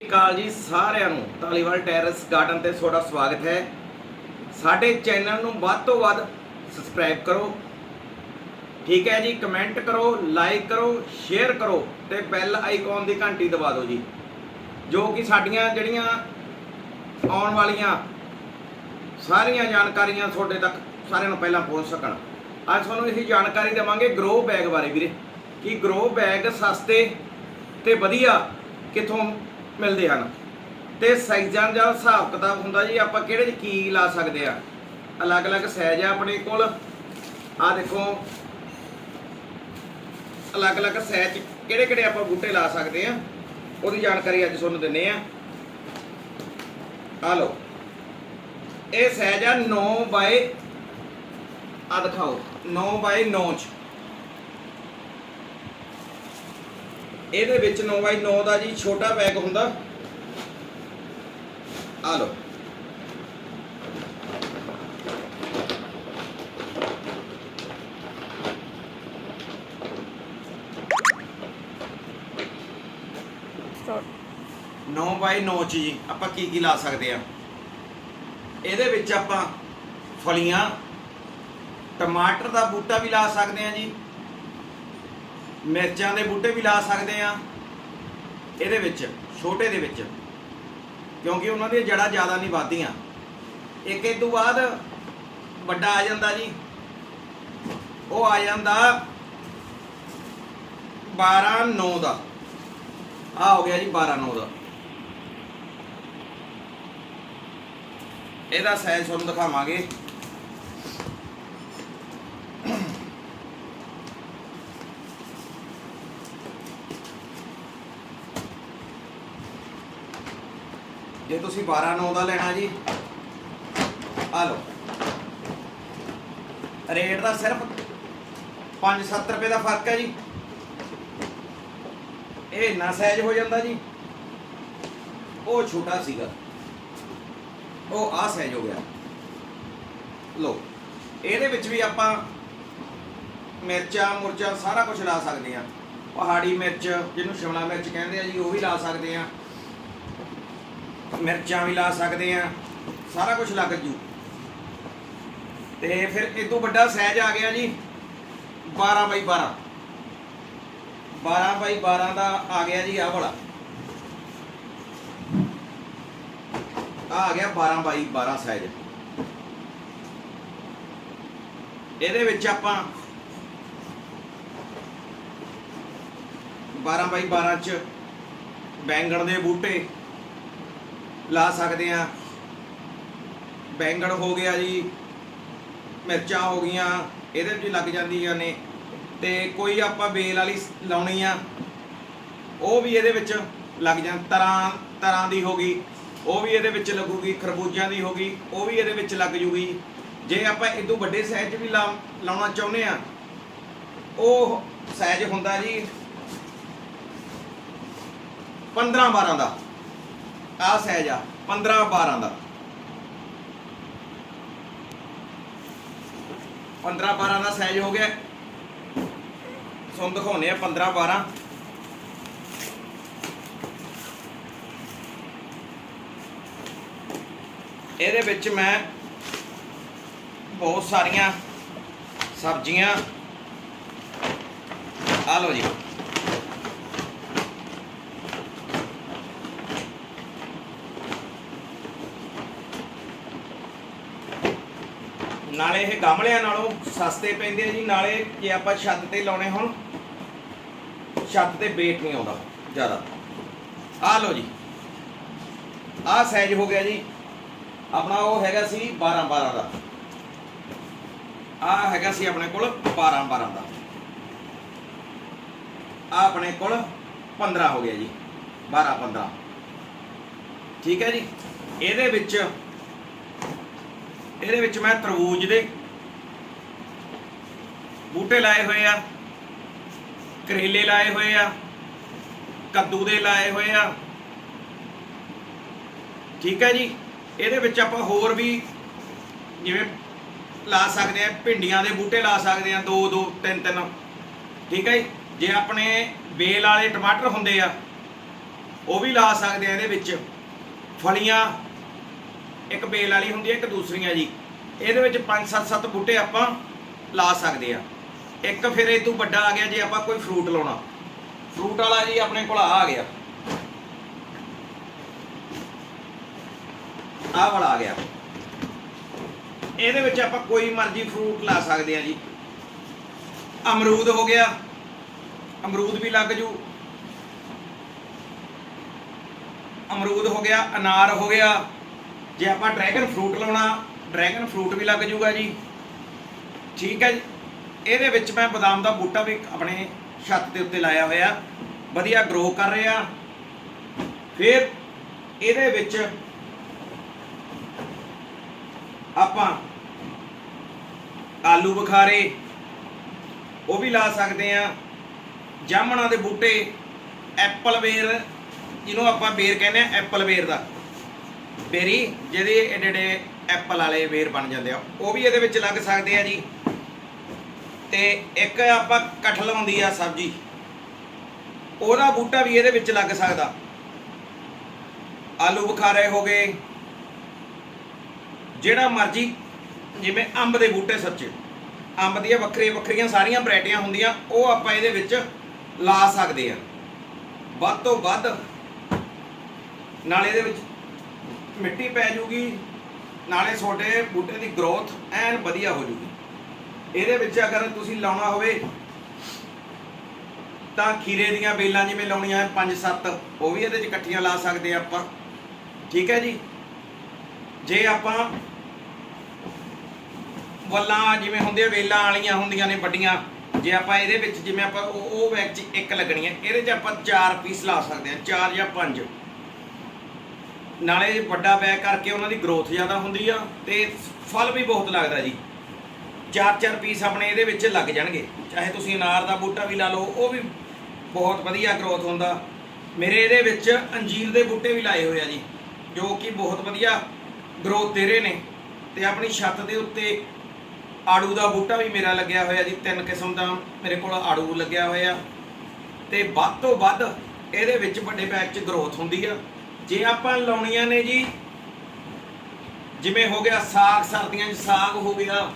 ਸਤਿ ਸ਼੍ਰੀ ਅਕਾਲ ਜੀ ਸਾਰਿਆਂ ਨੂੰ। ਧਾਲੀਵਾਲ ਟੈਰੇਸ ਗਾਰਡਨ ਤੇ ਤੁਹਾਡਾ ਸਵਾਗਤ ਹੈ। ਸਾਡੇ ਚੈਨਲ ਨੂੰ ਵੱਧ ਤੋਂ ਵੱਧ ਸਬਸਕ੍ਰਾਈਬ ਕਰੋ। ਠੀਕ ਹੈ ਜੀ, ਕਮੈਂਟ ਕਰੋ, ਲਾਈਕ ਕਰੋ, ਸ਼ੇਅਰ ਕਰੋ ਤੇ ਬੈਲ ਆਈਕਨ ਦੀ ਘੰਟੀ ਦਬਾ ਦਿਓ ਜੀ। ਜੋ ਕਿ ਸਾਡੀਆਂ ਜਿਹੜੀਆਂ ਆਉਣ ਵਾਲੀਆਂ ਸਾਰੀਆਂ ਜਾਣਕਾਰੀਆਂ ਤੁਹਾਡੇ ਤੱਕ ਸਾਰਿਆਂ ਨੂੰ ਪਹਿਲਾਂ ਪਹੁੰਚ ਸਕਣ। ਅੱਜ ਤੁਹਾਨੂੰ ਇਹ ਜਾਣਕਾਰੀ ਦੇਵਾਂਗੇ ਗਰੋ ਬੈਗ ਬਾਰੇ ਵੀਰੇ। ਕਿ ਗਰੋ ਬੈਗ ਸਸਤੇ ਤੇ ਵਧੀਆ ਕਿੱਥੋਂ ਮਿਲਦੇ ਹਨ। ਤੇ ਸਾਈਜ਼ਾਂ ਦਾ ਹਿਸਾਬ ਕਿਤਾਬ ਹੁੰਦਾ ਜੀ, ਆਪਾਂ ਕਿਹੜੇ 'ਚ ਕੀ ਲਾ ਸਕਦੇ ਆ? ਅਲੱਗ-ਅਲੱਗ ਸਾਈਜ਼ ਆ ਆਪਣੇ ਕੋਲ। ਆ ਦੇਖੋ। ਅਲੱਗ-ਅਲੱਗ ਸਾਈਜ਼ 'ਚ ਕਿਹੜੇ-ਕਿਹੜੇ ਆਪਾਂ ਬੂਟੇ ਲਾ ਸਕਦੇ ਆ? ਉਹਦੀ ਜਾਣਕਾਰੀ ਅੱਜ ਤੁਹਾਨੂੰ ਦਿੰਨੇ ਆ। ਆ ਲਓ। ਇਹ ਸਾਈਜ਼ ਆ 9 ਬਾਏ ਆ ਦਿਖਾਓ। 9 ਬਾਏ 9 ਚ। ਇਹਦੇ ਵਿੱਚ 9 ਬਾਈ 9 ਦਾ ਜੀ ਛੋਟਾ ਬੈਗ ਹੁੰਦਾ। ਆ ਲਓ। 9 ਬਾਈ 9 ਚ ਜੀ ਆਪਾਂ ਕੀ ਕੀ ਲਾ ਸਕਦੇ ਆ? ਇਹਦੇ ਵਿੱਚ ਆਪਾਂ ਫਲੀਆਂ ਟਮਾਟਰ ਦਾ ਬੂਟਾ ਵੀ ਲਾ ਸਕਦੇ ਆ ਜੀ। ਮਿਰਚਾਂ ਦੇ ਬੂਟੇ ਵੀ ਲਾ ਸਕਦੇ ਆ ਇਹਦੇ ਵਿੱਚ, ਛੋਟੇ ਦੇ ਵਿੱਚ, ਕਿਉਂਕਿ ਉਹਨਾਂ ਦੀਆਂ ਜੜ੍ਹਾਂ ਜ਼ਿਆਦਾ ਨਹੀਂ ਵੱਧਦੀਆਂ। ਇੱਕ ਇਹ ਤੋਂ ਬਾਅਦ ਵੱਡਾ ਆ ਜਾਂਦਾ ਜੀ। ਉਹ ਆ ਜਾਂਦਾ 12 9 ਦਾ। ਆ ਹੋ ਗਿਆ ਜੀ 12 9 ਦਾ। ਇਹਦਾ ਸਾਈਜ਼ ਤੁਹਾਨੂੰ ਦਿਖਾਵਾਂਗੇ। ਤੁਸੀਂ 12 9 ਦਾ ਲੈਣਾ ਜੀ। ਆ ਲਓ। ਰੇਟ ਦਾ ਸਿਰਫ 5-7 ਰੁਪਏ ਦਾ ਫ਼ਰਕ ਹੈ ਜੀ। ਇਹ ਇੰਨਾ ਸਾਈਜ਼ ਹੋ ਜਾਂਦਾ ਜੀ। ਉਹ ਛੋਟਾ ਸੀਗਾ। ਉਹ ਆ ਸਾਈਜ਼ ਹੋ ਗਿਆ। ਲੋ ਇਹਦੇ ਵਿੱਚ ਵੀ ਆਪਾਂ ਮਿਰਚਾਂ, ਮੁਰਚਾਂ ਸਾਰਾ ਕੁਝ ਲਾ ਸਕਦੇ ਆ ਪਹਾੜੀ ਮਿਰਚ, ਜਿਹਨੂੰ ਸ਼ਿਮਲਾ ਮਿਰਚ ਕਹਿੰਦੇ ਆ ਜੀ, ਉਹ ਵੀ ਲਾ ਸਕਦੇ ਆ ਮਿਰਚਾਂ ਵੀ ਲਾ ਸਕਦੇ ਆ, ਸਾਰਾ ਕੁਝ ਲੱਗ ਜੂ। ਤੇ ਫਿਰ ਇਹ ਤੋਂ ਵੱਡਾ ਸਾਈਜ਼ ਆ ਗਿਆ ਜੀ 12 ਬਾਈ 12 12 ਬਾਈ 12 ਦਾ ਆ ਗਿਆ ਜੀ ਆਹ ਵਾਲਾ। ਆ ਆ ਗਿਆ 12 ਬਾਈ 12 ਸਾਈਜ਼ ਇਹਦੇ ਵਿੱਚ ਆਪਾਂ 12 ਬਾਈ 12 ਚ ਬੈਂਗਣ ਦੇ ਬੂਟੇ ਲਾ ਸਕਦੇ ਆ ਬੈਂਗਣ ਹੋ ਗਿਆ ਜੀ, ਮਿਰਚਾਂ ਹੋ ਗਈਆਂ, ਇਹਦੇ ਵਿੱਚ ਲੱਗ ਜਾਂਦੀਆਂ ਨੇ। ਤੇ ਕੋਈ ਆਪਾਂ ਬੇਲ ਵਾਲੀ ਲਾਉਣੀ ਆ, ਉਹ ਵੀ ਇਹਦੇ ਵਿੱਚ ਲੱਗ ਜਾਂ ਤਰ੍ਹਾਂ ਤਰ੍ਹਾਂ ਦੀ ਹੋ ਗਈ। ਉਹ ਵੀ ਇਹਦੇ ਵਿੱਚ ਲੱਗੂਗੀ, ਖਰਬੂਜਿਆਂ ਦੀ ਹੋ ਗਈ, ਉਹ ਵੀ ਇਹਦੇ ਵਿੱਚ ਲੱਗ ਜੂਗੀ। ਜੇ ਆਪਾਂ ਇਦੋਂ ਵੱਡੇ ਸਾਈਜ਼ 'ਚ ਵੀ ਲਾ- ਲਾਉਣਾ ਚਾਹੁੰਦੇ ਆ ਉਹ ਸਾਈਜ਼ ਹੁੰਦਾ ਜੀ 15 12 ਦਾ। ਆ ਸਾਈਜ਼ ਆ 15 12 ਦਾ। 15 12 ਦਾ ਸਾਈਜ਼ ਹੋ ਗਿਆ। ਤੁਹਾਨੂੰ ਦਿਖਾਉਨੇ ਆ 15 12 ਇਹਦੇ ਵਿੱਚ ਮੈਂ ਬਹੁਤ ਸਾਰੀਆਂ ਸਬਜ਼ੀਆਂ। ਆ ਲਓ ਜੀ। ਨਾਲੇ ਇਹ ਗਮਲਿਆਂ ਨਾਲੋਂ ਸਸਤੇ ਪੈਂਦੇ ਆ ਜੀ, ਨਾਲੇ ਜੇ ਆਪਾਂ ਛੱਤ ਤੇ ਲਾਉਣੇ ਹੋਣ, ਛੱਤ ਤੇ ਵੇਟ ਨਹੀਂ ਆਉਂਦਾ ਜ਼ਿਆਦਾ। ਆ ਲਓ ਜੀ। ਆਹ ਸਾਈਜ਼ ਹੋ ਗਿਆ ਜੀ, ਆਪਣਾ ਉਹ ਹੈਗਾ ਸੀ 12 12 ਦਾ। ਆ ਹੈਗਾ ਸੀ ਆਪਣੇ ਕੋਲ 12 12 ਦਾ। ਆ ਆਪਣੇ ਕੋਲ 15 ਹੋ ਗਿਆ ਜੀ 12 15 ਠੀਕ ਹੈ ਜੀ। ਇਹਦੇ ਵਿੱਚ ਇਹਦੇ ਵਿੱਚ ਮੈਂ ਤਰਬੂਜ ਦੇ ਬੂਟੇ ਲਾਏ ਹੋਏ ਆ, ਕਰੇਲੇ ਲਾਏ ਹੋਏ ਆ, ਕੱਦੂ ਦੇ ਲਾਏ ਹੋਏ ਆ। ਠੀਕ ਹੈ ਜੀ? ਇਹਦੇ ਵਿੱਚ ਆਪਾਂ ਹੋਰ ਵੀ ਜਿਵੇਂ ਲਾ ਸਕਦੇ ਆ, ਭਿੰਡੀਆਂ ਦੇ ਬੂਟੇ ਲਾ ਸਕਦੇ ਆ, ਦੋ ਦੋ, ਤਿੰਨ ਤਿੰਨ। ਠੀਕ ਹੈ ਜੀ? ਜੇ ਆਪਣੇ ਬੇਲ ਵਾਲੇ ਟਮਾਟਰ ਹੁੰਦੇ ਆ, ਉਹ ਵੀ ਲਾ ਸਕਦੇ ਆ ਇਹਦੇ ਵਿੱਚ। ਫਲੀਆਂ ਇੱਕ ਬੇਲ ਵਾਲੀ ਹੁੰਦੀ ਹੈ, ਇੱਕ ਦੂਸਰੀਆਂ ਜੀ। ਇਹਦੇ ਵਿੱਚ 5-7-7 ਬੂਟੇ ਆਪਾਂ ਲਾ ਸਕਦੇ ਆ ਇੱਕ ਫਿਰ ਇਹ ਤੋਂ ਵੱਡਾ ਆ ਗਿਆ ਜੇ ਆਪਾਂ ਕੋਈ ਫਰੂਟ ਲਾਉਣਾ। ਫਰੂਟ ਵਾਲਾ ਜੀ ਆਪਣੇ ਕੋਲ ਆਹ ਆ ਗਿਆ। ਆਹ ਵਾਲਾ ਆ ਗਿਆ। ਇਹਦੇ ਵਿੱਚ ਆਪਾਂ ਕੋਈ ਮਰਜ਼ੀ ਫਰੂਟ ਲਾ ਸਕਦੇ ਆ ਜੀ। ਅਮਰੂਦ ਹੋ ਗਿਆ। ਅਮਰੂਦ ਵੀ ਲੱਗ ਜੂ। ਅਮਰੂਦ ਹੋ ਗਿਆ, ਅਨਾਰ ਹੋ ਗਿਆ। ਜੇ ਆਪਾਂ ਡਰੈਗਨ ਫਰੂਟ ਲਾਉਣਾ ਡਰੈਗਨ ਫਰੂਟ ਵੀ ਲੱਗ ਜੂਗਾ ਜੀ। ਠੀਕ ਹੈ ਇਹਦੇ ਵਿੱਚ ਮੈਂ ਬਦਾਮ ਦਾ ਬੂਟਾ ਵੀ ਆਪਣੇ ਛੱਤ ਦੇ ਉੱਤੇ ਲਾਇਆ ਹੋਇਆ। ਵਧੀਆ ਗਰੋ ਕਰ ਰਿਹਾ। ਫਿਰ ਇਹਦੇ ਵਿੱਚ ਆਪਾਂ ਆਲੂ ਬੁਖਾਰੇ, ਉਹ ਵੀ ਲਾ ਸਕਦੇ ਆ ਜਾਮਣਾ ਦੇ ਬੂਟੇ ਐਪਲ ਵੇਰ ਜਿਹਨੂੰ ਆਪਾਂ ਬੇਰ ਕਹਿੰਦੇ ਆ ਐਪਲ ਵੇਰ ਦਾ। ਬੇਰੀ, ਜਿਹਦੇ ਏਡੇ ਏਡੇ ਐਪਲ ਵਾਲੇ ਵੇਰ ਬਣ ਜਾਂਦੇ ਆ, ਉਹ ਵੀ ਇਹਦੇ ਵਿੱਚ ਲੱਗ ਸਕਦੇ ਆ ਜੀ। ਤੇ ਇੱਕ ਆਪਾਂ ਕਠਲ ਆਉਂਦੀ ਆ ਸਬਜ਼ੀ, ਉਹਦਾ ਬੂਟਾ ਵੀ ਇਹਦੇ ਵਿੱਚ ਲੱਗ ਸਕਦਾ। ਆਲੂ ਬੁਖਾਰੇ ਹੋ ਗਏ, ਜਿਹੜਾ ਮਰਜ਼ੀ, ਜਿਵੇਂ ਅੰਬ ਦੇ ਬੂਟੇ ਸੱਚੇ। ਅੰਬ ਦੀਆਂ ਵੱਖਰੀਆਂ ਵੱਖਰੀਆਂ ਸਾਰੀਆਂ ਵੈਰਾਈਟੀਆਂ ਹੁੰਦੀਆਂ, ਉਹ ਆਪਾਂ ਇਹਦੇ ਵਿੱਚ ਲਾ ਸਕਦੇ ਆ। ਵੱਧ ਤੋਂ ਵੱਧ, ਨਾਲ ਇਹਦੇ ਵਿੱਚ ਮਿੱਟੀ ਪੈ ਜੂਗੀ, ਨਾਲੇ ਤੁਹਾਡੇ ਬੂਟੇ ਦੀ ਗਰੋਥ ਐਨ ਵਧੀਆ ਹੋ ਜੂਗੀ। ਇਹਦੇ ਵਿੱਚ ਅਗਰ ਤੁਸੀਂ ਲਾਉਣਾ ਹੋਵੇ, ਤਾਂ ਖੀਰੇ ਦੀਆਂ ਬੇਲਾਂ ਜਿਵੇਂ ਲਾਉਣੀਆਂ 5-7 ਉਹ ਵੀ ਇਹਦੇ 'ਚ ਇਕੱਠੀਆਂ ਲਾ ਸਕਦੇ ਆ ਆਪਾਂ। ਠੀਕ ਹੈ ਜੀ? ਜੇ ਆਪਾਂ ਵੱਲਾਂ ਜਿਵੇਂ ਹੁੰਦੀਆਂ ਵੇਲਾਂ ਵਾਲੀਆਂ ਹੁੰਦੀਆਂ ਨੇ ਵੱਡੀਆਂ, ਜੇ ਆਪਾਂ ਇਹਦੇ ਵਿੱਚ ਜਿਵੇਂ ਆਪਾਂ ਉਹ ਉਹ ਬੈਗ 'ਚ ਇੱਕ ਲੱਗਣੀ ਹੈ ਇਹਦੇ 'ਚ ਆਪਾਂ ਚਾਰ ਪੀਸ ਲਾ ਸਕਦੇ ਹਾਂ ਚਾਰ ਜਾਂ ਪੰਜ। ਨਾਲੇ ਵੱਡਾ ਬੈਗ ਕਰਕੇ ਉਹਨਾਂ ਦੀ ਗਰੋਥ ਜ਼ਿਆਦਾ ਹੁੰਦੀ ਆ ਤੇ ਫਲ ਵੀ ਬਹੁਤ ਲੱਗਦਾ ਜੀ। ਚਾਰ ਚਾਰ ਪੀਸ ਆਪਣੇ ਇਹਦੇ ਵਿੱਚ ਲੱਗ ਜਾਣਗੇ। ਚਾਹੇ ਤੁਸੀਂ ਅਨਾਰ ਦਾ ਬੂਟਾ ਵੀ ਲਾ ਲਓ, ਉਹ ਵੀ ਬਹੁਤ ਵਧੀਆ ਗਰੋਥ ਹੁੰਦਾ। ਮੇਰੇ ਇਹਦੇ ਵਿੱਚ ਅੰਜੀਰ ਦੇ ਬੂਟੇ ਵੀ ਲਾਏ ਹੋਏ ਆ ਜੀ, ਜੋ ਕਿ ਬਹੁਤ ਵਧੀਆ ਗਰੋਥ ਦੇ ਰਹੇ ਨੇ। ਤੇ ਆਪਣੀ ਛੱਤ ਦੇ ਉੱਤੇ ਆੜੂ ਦਾ ਬੂਟਾ ਵੀ ਮੇਰਾ ਲੱਗਿਆ ਹੋਇਆ ਜੀ, ਤਿੰਨ ਕਿਸਮ ਦਾ ਮੇਰੇ ਕੋਲ ਆੜੂ ਲੱਗਿਆ ਹੋਇਆ। ਤੇ ਵੱਧ ਤੋਂ ਵੱਧ ਇਹਦੇ ਵਿੱਚ ਵੱਡੇ ਬੈਗ 'ਚ ਗਰੋਥ ਹੁੰਦੀ ਆ। ਜੇ ਆਪਾਂ ਲਾਉਣੀਆਂ ਨੇ ਜੀ, ਜਿਵੇਂ ਹੋ ਗਿਆ ਸਾਗ, ਸਰਦੀਆਂ 'ਚ ਸਾਗ ਹੋ ਗਿਆ,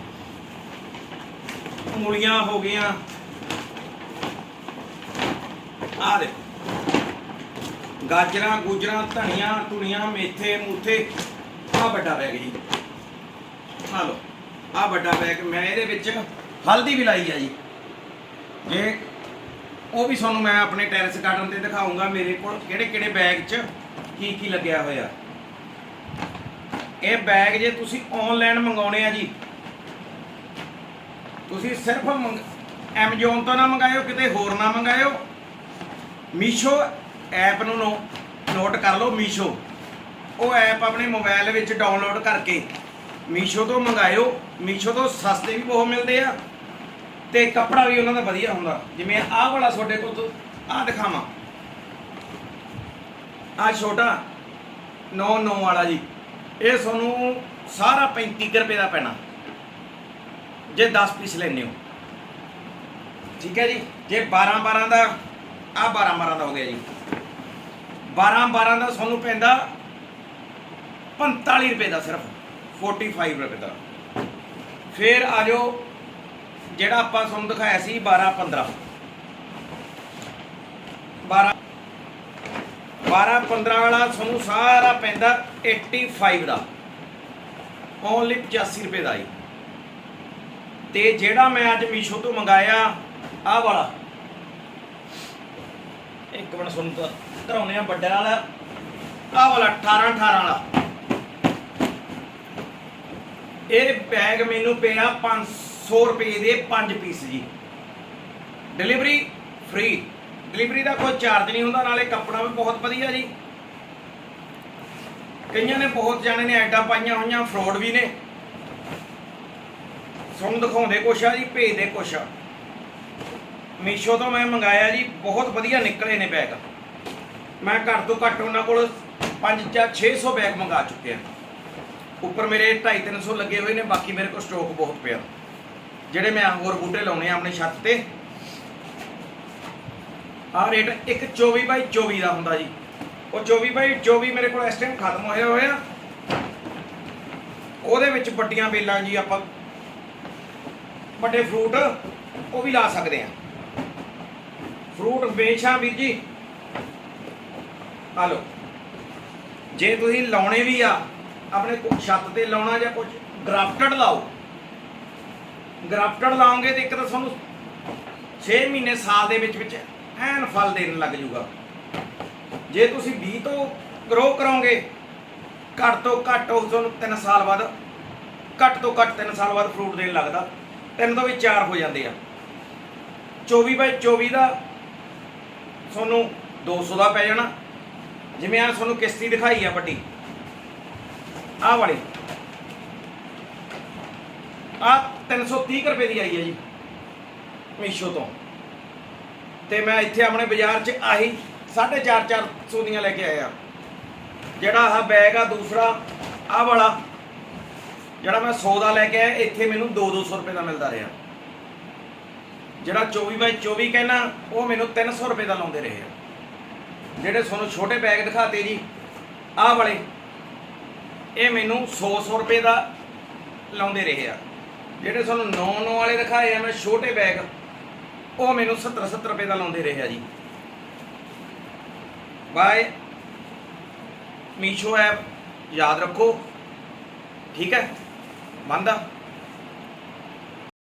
ਮੂਲੀਆਂ ਹੋ ਗਈਆਂ। ਆ ਦੇ ਗਾਜਰਾਂ, ਗੁਜਰਾਂ, ਧਨੀਆਂ, ਧੁਨੀਆਂ, ਮੇਥੇ, ਮੂਥੇ ਆ ਵੱਡਾ ਬੈਗ ਜੀ। ਆ ਲਓ ਆ ਵੱਡਾ ਬੈਗ ਮੈਂ ਇਹਦੇ ਵਿੱਚ ਹਲਦੀ ਵੀ ਲਾਈ ਆ ਜੀ। ਜੇ ਉਹ ਵੀ ਤੁਹਾਨੂੰ ਮੈਂ ਆਪਣੇ ਟੈਰੇਸ ਗਾਰਡਨ ਤੇ ਦਿਖਾਉਂਗਾ ਮੇਰੇ ਕੋਲ ਕਿਹੜੇ ਕਿਹੜੇ ਬੈਗ 'ਚ ਕੀ ਕੀ ਲੱਗਿਆ ਹੋਇਆ? ਇਹ ਬੈਗ ਜੇ ਤੁਸੀਂ ਆਨਲਾਈਨ ਮੰਗਾਉਣੇ ਆ ਜੀ, ਤੁਸੀਂ ਸਿਰਫ ਐਮਾਜ਼ੋਨ ਤੋਂ ਨਾ ਮੰਗਾਇਓ, ਕਿਤੇ ਹੋਰ ਨਾ ਮੰਗਾਇਓ ਮੀਸ਼ੋ ਐਪ ਨੂੰ ਨੋਟ ਕਰ ਲਓ ਮੀਸ਼ੋ ਉਹ ਐਪ ਆਪਣੇ ਮੋਬਾਈਲ ਵਿੱਚ ਡਾਊਨਲੋਡ ਕਰਕੇ ਮੀਸ਼ੋ ਤੋਂ ਮੰਗਾਇਓ। ਮੀਸ਼ੋ ਤੋਂ ਸਸਤੇ ਵੀ ਬਹੁਤ ਮਿਲਦੇ ਆ ਤੇ ਕੱਪੜਾ ਵੀ ਉਹਨਾਂ ਦਾ ਵਧੀਆ ਹੁੰਦਾ। ਜਿਵੇਂ ਆਹ ਵਾਲਾ ਤੁਹਾਡੇ ਕੋਲ ਤੋਂ, ਆਹ ਦਿਖਾਵਾਂ। ਆਹ ਛੋਟਾ 99 ਵਾਲਾ ਜੀ। ਇਹ ਤੁਹਾਨੂੰ ਸਾਰਾ 35 ਕੁ ਰੁਪਏ ਦਾ ਪੈਣਾ। ਜੇ 10 ਪੀਸ ਲੈਣੇ ਹੋ। ਠੀਕ ਹੈ ਜੀ? ਜੇ 12 12 ਦਾ ਆ 12 12 ਦਾ ਹੋ ਗਿਆ ਜੀ। 12 12 ਦਾ ਤੁਹਾਨੂੰ ਪੈਂਦਾ 45 ਰੁਪਏ ਦਾ ਸਿਰਫ 45 ਰੁਪਏ ਦਾ। ਫਿਰ ਆ ਜਾਓ, ਜਿਹੜਾ ਆਪਾਂ ਤੁਹਾਨੂੰ ਦਿਖਾਇਆ ਸੀ 12 15 12 12 15 ਵਾਲਾ ਤੁਹਾਨੂੰ ਸਾਰਾ ਪੈਂਦਾ 85 ਦਾ। ਓਨਲੀ 85 ਰੁਪਏ ਦਾ ਜੀ। ਤੇ ਜਿਹੜਾ ਮੈਂ ਅੱਜ ਮੀਸ਼ੋ ਤੋਂ ਮੰਗਾਇਆ, ਆਹ ਵਾਲਾ। ਇੱਕ ਮਿੰਟ ਤੁਹਾਨੂੰ ਤਾਂ ਧਰਾਉਨੇ ਆ ਵੱਡਾ ਵਾਲਾ। ਆਹ ਵਾਲਾ 18 18 ਵਾਲਾ। ਇਹ ਬੈਗ ਮੈਨੂੰ ਪਿਆ 500 ਰੁਪਏ ਦੇ 5 ਪੀਸ ਜੀ। ਡਿਲੀਵਰੀ ਫ੍ਰੀ ਡਿਲੀਵਰੀ ਦਾ ਕੋਈ ਚਾਰਜ ਨਹੀਂ ਹੁੰਦਾ, ਨਾਲੇ ਕੱਪੜਾ ਵੀ ਬਹੁਤ ਵਧੀਆ ਜੀ। ਕਈਆਂ ਨੇ ਬਹੁਤ ਜਾਣੇ ਨੇ ਐਡਾਂ ਪਾਈਆਂ ਹੋਈਆਂ ਫਰੋਡ ਵੀ ਨੇ। ਤੁਹਾਨੂੰ ਦਿਖਾਉਂਦੇ ਕੁਛ ਆ ਜੀ, ਭੇਜਦੇ ਕੁਛ ਆ। ਮੀਸ਼ੋ ਤੋਂ ਮੈਂ ਮੰਗਾਇਆ ਜੀ, ਬਹੁਤ ਵਧੀਆ ਨਿਕਲੇ ਨੇ ਬੈਗ ਮੈਂ ਘੱਟ ਤੋਂ ਘੱਟ ਉਹਨਾਂ ਕੋਲ 5 ਜਾਂ 600 ਬੈਗ ਮੰਗਾ ਚੁੱਕਿਆ। ਉੱਪਰ ਮੇਰੇ 250 300 ਲੱਗੇ ਹੋਏ ਨੇ, ਬਾਕੀ ਮੇਰੇ ਕੋਲ ਸਟਾਕ ਬਹੁਤ ਪਿਆ। ਜਿਹੜੇ ਮੈਂ ਹੋਰ ਬੂਟੇ ਲਾਉਣੇ ਆ, ਆਪਣੀ ਛੱਤ ਤੇ ਆਹ ਰੇਟ ਇੱਕ 24 ਬਾਈ 24 ਦਾ ਹੁੰਦਾ ਜੀ। ਉਹ 24 ਬਾਈ 24 ਮੇਰੇ ਕੋਲ ਇਸ ਟਾਈਮ ਖਤਮ ਹੋਇਆ ਹੋਇਆ। ਉਹਦੇ ਵਿੱਚ ਵੱਡੀਆਂ ਬੇਲਾਂ ਜੀ ਆਪਾਂ ਵੱਡੇ ਫਰੂਟ ਉਹ ਵੀ ਲਾ ਸਕਦੇ ਆ ਫਰੂਟ ਬੇਸ਼ਾ ਵੀਰ ਜੀ, ਆ ਲਓ। ਜੇ ਤੁਸੀਂ ਲਾਉਣੇ ਵੀ ਆ, ਆਪਣੇ ਕੋ- ਛੱਤ ਤੇ ਲਾਉਣਾ ਜਾਂ ਕੁਝ ਗ੍ਰਾਫਟਡ ਲਾਓ। ਗ੍ਰਾਫਟਡ ਲਾਓਗੇ ਤੇ ਇੱਕ ਤਾਂ ਤੁਹਾਨੂੰ 6 ਮਹੀਨੇ ਸਾਲ ਦੇ ਵਿੱਚ ਵਿੱਚ ਐਨ ਫਲ ਦੇਣ ਲੱਗ ਜੂਗਾ। ਜੇ ਤੁਸੀਂ 20 ਤੋਂ ਗਰੋ ਕਰੋਗੇ, ਘੱਟ ਤੋਂ ਘੱਟ ਉਹ ਤੁਹਾਨੂੰ 3 ਸਾਲ ਬਾਅਦ, ਘੱਟ ਤੋਂ ਘੱਟ 3 ਸਾਲ ਬਾਅਦ ਫਰੂਟ ਦੇਣ ਲੱਗਦਾ। ਤਿੰਨ ਤੋਂ ਵੀ ਚਾਰ ਹੋ ਜਾਂਦੇ ਆ। 24 ਬਾਈ 24 ਦਾ ਤੁਹਾਨੂੰ 200 ਦਾ ਪੈ ਜਾਣਾ। ਜਿਵੇਂ ਆ ਤੁਹਾਨੂੰ ਕਿਸ਼ਤੀ ਦਿਖਾਈ ਆ ਵੱਡੀ। ਆਹ ਵਾਲੀ। ਆ 330 ਕੁ ਰੁਪਏ ਦੀ ਆਈ ਹੈ ਜੀ, ਮੀਸ਼ੋ ਤੋਂ। ਤੇ ਮੈਂ ਇੱਥੇ ਆਪਣੇ ਬਾਜ਼ਾਰ 'ਚ ਆਹੀ 4.5 400 ਦੀਆਂ ਲੈ ਕੇ ਆਇਆ। ਜਿਹੜਾ ਆਹ ਬੈਗ ਆ, ਦੂਸਰਾ ਆਹ ਵਾਲਾ, ਜਿਹੜਾ ਮੈਂ 100 ਦਾ ਲੈ ਕੇ ਆਇਆ, ਇੱਥੇ ਮੈਨੂੰ 2-200 ਰੁਪਏ ਦਾ ਮਿਲਦਾ ਰਿਹਾ। ਜਿਹੜਾ 24 ਬਾਈ 24 ਕਹਿਣਾ ਉਹ ਮੈਨੂੰ 300 ਰੁਪਏ ਦਾ ਲਾਉਂਦੇ ਰਹੇ ਆ। ਜਿਹੜੇ ਤੁਹਾਨੂੰ ਛੋਟੇ ਬੈਗ ਦਿਖਾਤੇ ਜੀ, ਆਹ ਵਾਲੇ, ਇਹ ਮੈਨੂੰ 100-100 ਰੁਪਏ ਦਾ ਲਾਉਂਦੇ ਰਹੇ ਆ। ਜਿਹੜੇ ਤੁਹਾਨੂੰ 9-9 ਵਾਲੇ ਦਿਖਾਏ ਆ, ਮੈਂ ਛੋਟੇ ਬੈਗ ਉਹ ਮੈਨੂੰ 70-70 ਰੁਪਏ ਦਾ ਲਾਉਂਦੇ ਰਹੇ ਆ ਜੀ। ਬਾਏ। ਮੀਸ਼ੋ ਐਪ ਯਾਦ ਰੱਖੋ। ਠੀਕ ਹੈ? ਬੰਦਾ